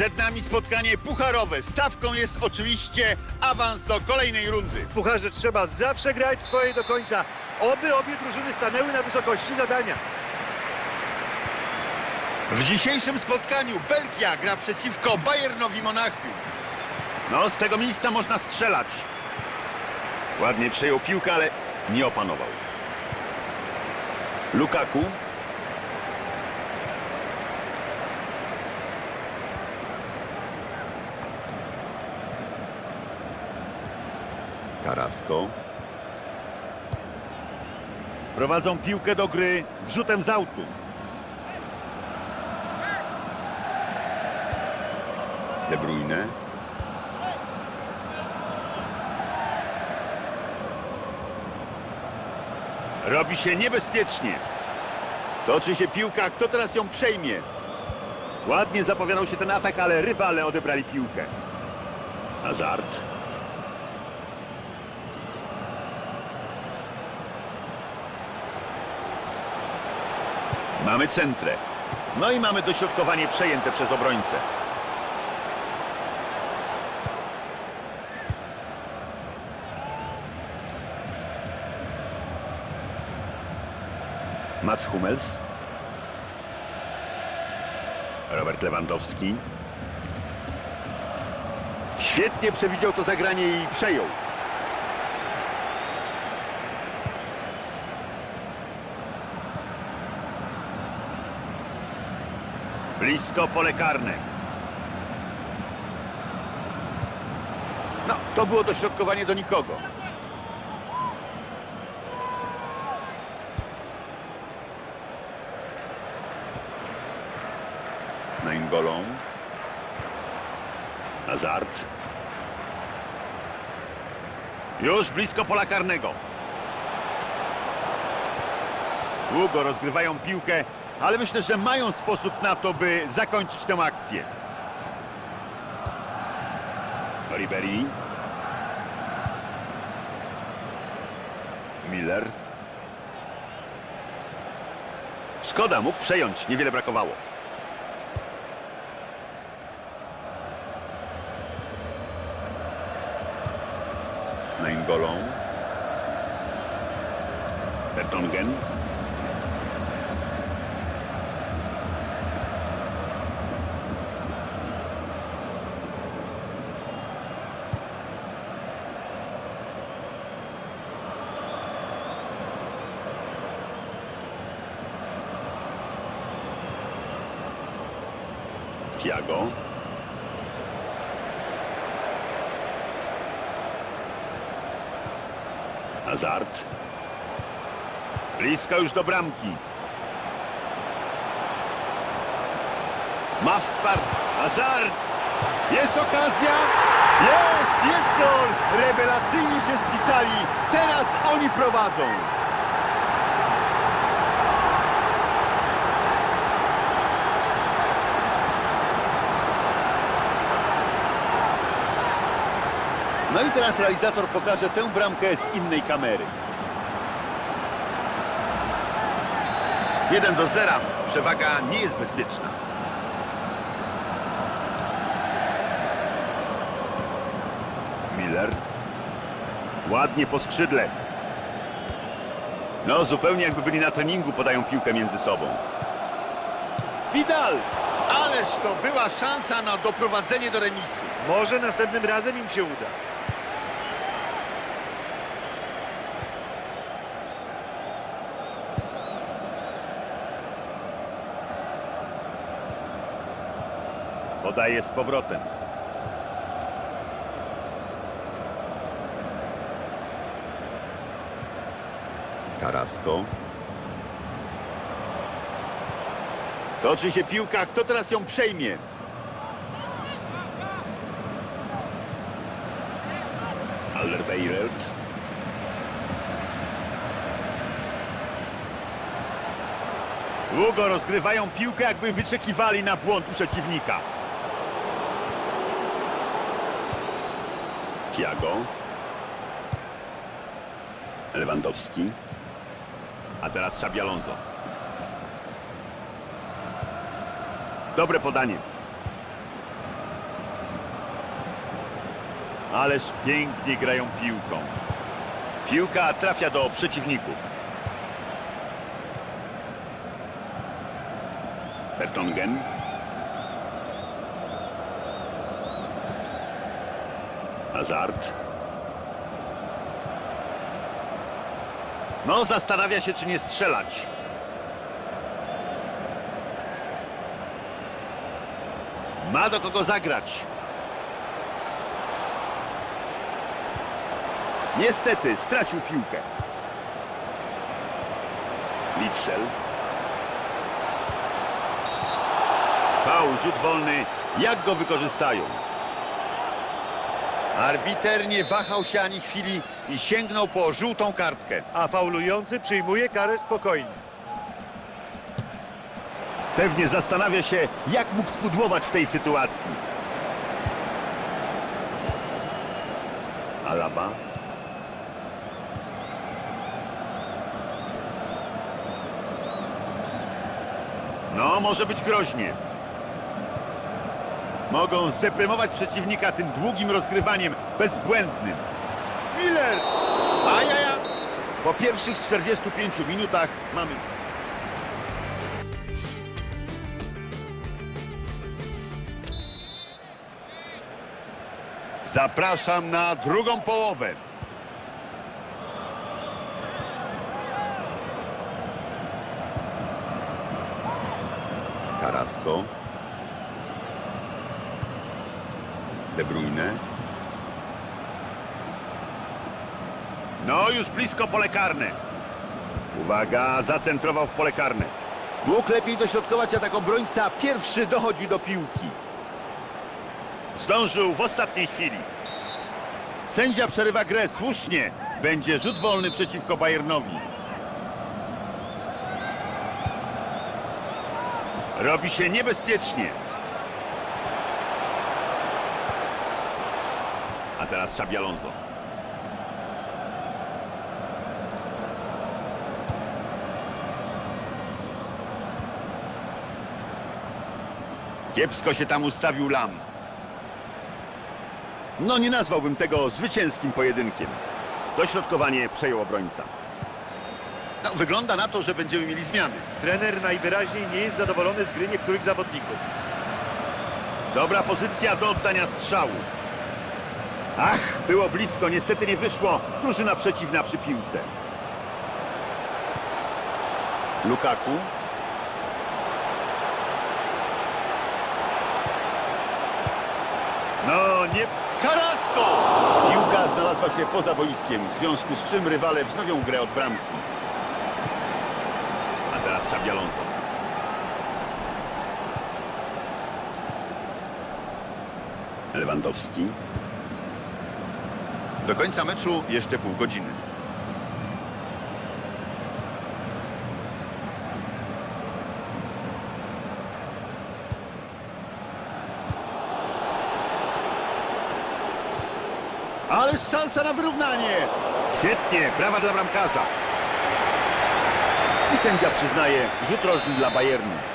Przed nami spotkanie pucharowe. Stawką jest oczywiście awans do kolejnej rundy. W pucharze trzeba zawsze grać swoje do końca. Oby obie drużyny stanęły na wysokości zadania. W dzisiejszym spotkaniu Belgia gra przeciwko Bayernowi Monachium. No, z tego miejsca można strzelać. Ładnie przejął piłkę, ale nie opanował. Lukaku. Tarasko. Prowadzą piłkę do gry wrzutem z autu. De Bruyne. Robi się niebezpiecznie. Toczy się piłka, kto teraz ją przejmie? Ładnie zapowiadał się ten atak, ale rywale odebrali piłkę. Hazard. Mamy centrę. No i mamy dośrodkowanie przejęte przez obrońcę. Mats Hummels. Robert Lewandowski. Świetnie przewidział to zagranie i przejął. Blisko pole karne. No, to było dośrodkowanie do nikogo. Naingolą. Hazard. Już blisko pola karnego. Długo rozgrywają piłkę, ale myślę, że mają sposób na to, by zakończyć tę akcję. Ribery. Miller. Szkoda, mógł przejąć, niewiele brakowało. Naingolą. Vertonghen. Thiago. Hazard. Blisko już do bramki. Ma wsparcie. Hazard. Jest okazja. Jest, jest gol. Rewelacyjnie się spisali. Teraz oni prowadzą. No i teraz realizator pokaże tę bramkę z innej kamery. 1 do 0. Przewaga nie jest bezpieczna. Miller. Ładnie po skrzydle. No, zupełnie jakby byli na treningu, podają piłkę między sobą. Vidal! Ależ to była szansa na doprowadzenie do remisu. Może następnym razem im się uda. Podaje z powrotem. Tarasko. Toczy się piłka. Kto teraz ją przejmie? Alderweireld. Długo rozgrywają piłkę, jakby wyczekiwali na błąd przeciwnika. Tiago. Lewandowski. A teraz Xabi Alonso. Dobre podanie. Ależ pięknie grają piłką. Piłka trafia do przeciwników. Bertongen. Hazard. No, zastanawia się, czy nie strzelać. Ma do kogo zagrać. Niestety, stracił piłkę. Witsel. Faul, rzut wolny. Jak go wykorzystają? Arbiter nie wahał się ani chwili i sięgnął po żółtą kartkę. A faulujący przyjmuje karę spokojnie. Pewnie zastanawia się, jak mógł spudłować w tej sytuacji. Alaba. No, może być groźnie. Mogą zdeprymować przeciwnika tym długim rozgrywaniem, bezbłędnym. Miller! Ajaja! Po pierwszych 45 minutach mamy Zapraszam na drugą połowę. Carrasco. De Bruyne. No, już blisko pole karne. Uwaga, zacentrował w pole karne. Mógł lepiej dośrodkować atak obrońca. Pierwszy dochodzi do piłki. Zdążył w ostatniej chwili. Sędzia przerywa grę słusznie. Będzie rzut wolny przeciwko Bayernowi. Robi się niebezpiecznie. A teraz Xabi Alonso. Kiepsko się tam ustawił Lam. No nie nazwałbym tego zwycięskim pojedynkiem. Dośrodkowanie przejął obrońca. No, wygląda na to, że będziemy mieli zmiany. Trener najwyraźniej nie jest zadowolony z gry niektórych zawodników. Dobra pozycja do oddania strzału. Ach, było blisko, niestety nie wyszło. Drużyna przeciwna przy piłce. Lukaku. No nie... Karasko! Piłka znalazła się poza boiskiem, w związku z czym rywale wznowią grę od bramki. A teraz Xabi Alonso. Lewandowski. Do końca meczu jeszcze pół godziny. Ale szansa na wyrównanie. Świetnie, brawa dla bramkarza. I sędzia przyznaje rzut rożny dla Bayernu.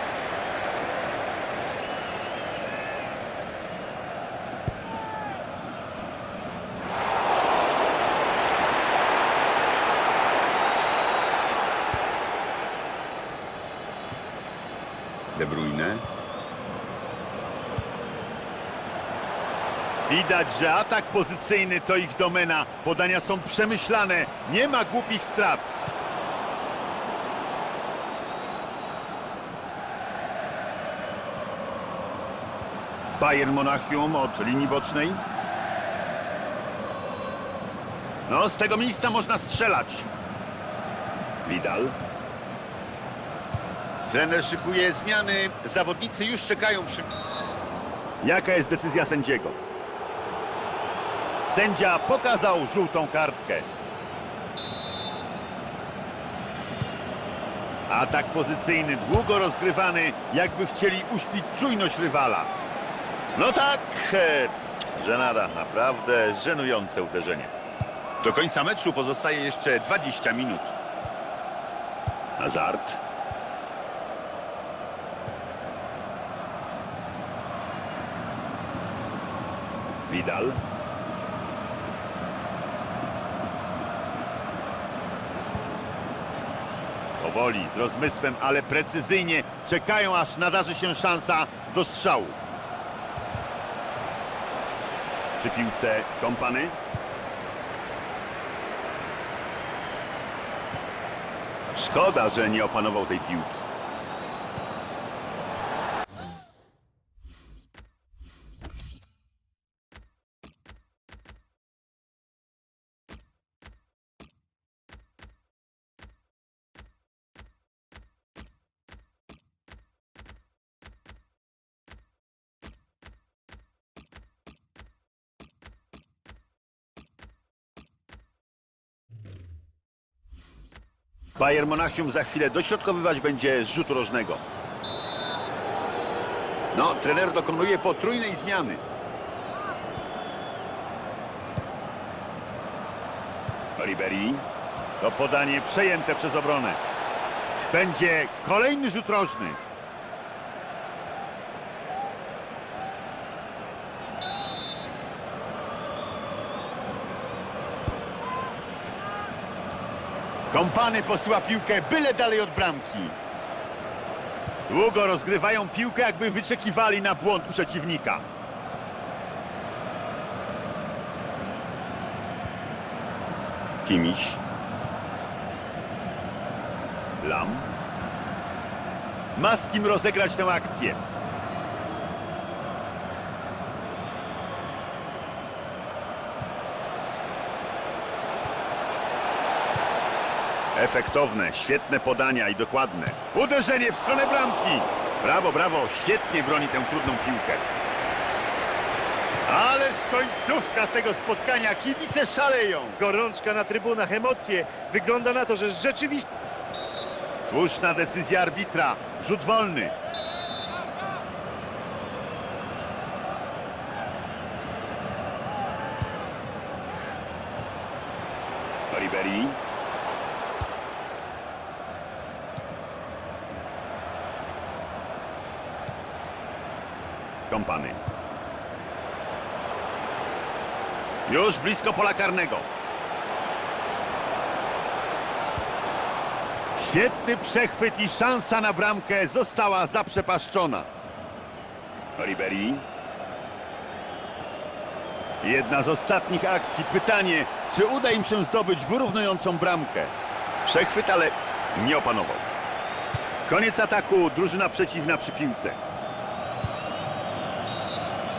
De Bruyne. Widać, że atak pozycyjny to ich domena. Podania są przemyślane. Nie ma głupich strat. Bayern Monachium od linii bocznej. No, z tego miejsca można strzelać. Widal. Trener szykuje zmiany. Zawodnicy już czekają przy... Jaka jest decyzja sędziego? Sędzia pokazał żółtą kartkę. Atak pozycyjny, długo rozgrywany, jakby chcieli uśpić czujność rywala. No tak, e, żenada, naprawdę żenujące uderzenie. Do końca meczu pozostaje jeszcze 20 minut. Hazard. Vidal. Powoli, z rozmysłem, ale precyzyjnie czekają, aż nadarzy się szansa do strzału. Przy piłce Kompany. Szkoda, że nie opanował tej piłki. Bayern Monachium za chwilę dośrodkowywać będzie z rzutu rożnego. No, trener dokonuje potrójnej zmiany. Ribery. To podanie przejęte przez obronę. Będzie kolejny rzut rożny. Kompany posyła piłkę byle dalej od bramki. Długo rozgrywają piłkę, jakby wyczekiwali na błąd przeciwnika. Kimiś. Lam. Ma z kim rozegrać tę akcję. Efektowne, świetne podania i dokładne. Uderzenie w stronę bramki. Brawo, brawo, świetnie broni tę trudną piłkę. Ależ końcówka tego spotkania, kibice szaleją. Gorączka na trybunach, emocje. Wygląda na to, że rzeczywiście... Słuszna decyzja arbitra, rzut wolny. Ribery. Już blisko pola karnego. Świetny przechwyt i szansa na bramkę została zaprzepaszczona. Ribery. Jedna z ostatnich akcji. Pytanie, czy uda im się zdobyć wyrównującą bramkę. Przechwyt, ale nie opanował. Koniec ataku, drużyna przeciwna przy piłce.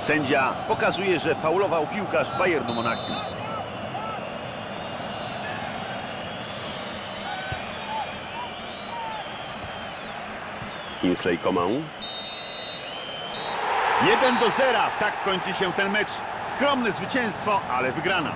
Sędzia pokazuje, że faulował piłkarz Bayernu Monachium. Kingsley Coman. 1 do 0. Tak kończy się ten mecz. Skromne zwycięstwo, ale wygrana.